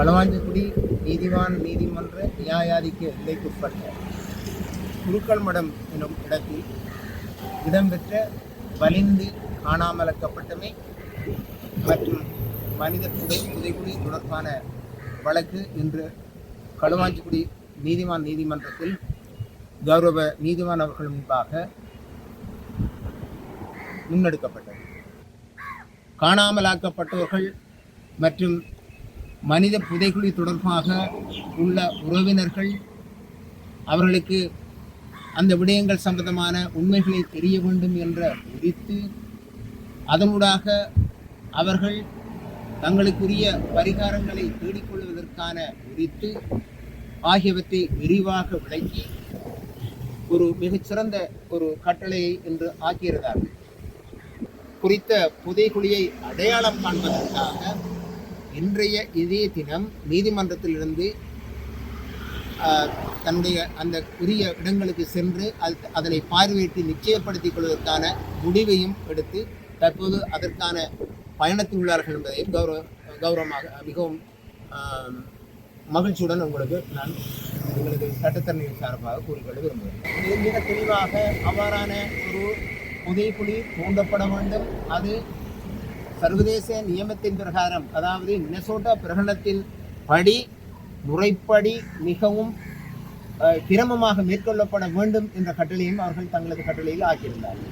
களவாஞ்சிக்குடி நீதிவான் நீதிமன்ற நியாயாதிக்க எல்லைக்குட்பட்ட குருக்கள் மடம் எனும் இடத்தில் இடம்பெற்ற வலிந்து காணாமலக்கப்பட்டமை மற்றும் மனித புதை புதைக்குடி தொடர்பான வழக்கு இன்று களுவாஞ்சிக்குடி நீதிவான் நீதிமன்றத்தில் கௌரவ நீதிவான் அவர்கள் முன்பாக முன்னெடுக்கப்பட்டது. காணாமலாக்கப்பட்டவர்கள் மற்றும் மனித புதைகுழி தொடர்பாக உள்ள உறவினர்கள் அவர்களுக்கு அந்த விடயங்கள் சம்பந்தமான உண்மைகளை தெரிய வேண்டும் என்ற உரித்து அதனூடாக அவர்கள் தங்களுக்குரிய பரிகாரங்களை தேடிக்கொள்வதற்கான உரித்து ஆகியவற்றை விரிவாக விளக்கி ஒரு மிகச்சிறந்த ஒரு கட்டளையை என்று ஆக்கியிருந்தார்கள். குறித்த புதைகுழியை அடையாளம் காண்பதற்காக இன்றைய இதே தினம் நீதிமன்றத்திலிருந்து தன்னுடைய அந்த உரிய இடங்களுக்கு சென்று அது அதனை பார்வையிட்டு நிச்சயப்படுத்திக் கொள்வதற்கான முடிவையும் எடுத்து தற்போது அதற்கான பயணத்தில் உள்ளார்கள் என்பதையும் கௌரவ கௌரவமாக மிகவும் மகிழ்ச்சியுடன் உங்களுக்கு நான் உங்களுக்கு சட்டத்தரணியின் சார்பாக கூறிக்கொள்ள விரும்புகிறேன். இது மிக தெளிவாக அவ்வாறான ஒரு புதைக்குழி தூண்டப்பட வேண்டும். அது சர்வதேச நியமத்தின் பிரகாரம் அதாவது மினசோட்டா பிரகடனத்தின் படி முறைப்படி மிகவும் அஹ், கிரமமாக மேற்கொள்ளப்பட வேண்டும் என்ற கட்டளையும் அவர்கள் தங்களது கட்டளையில் ஆக்கியிருந்தார்கள்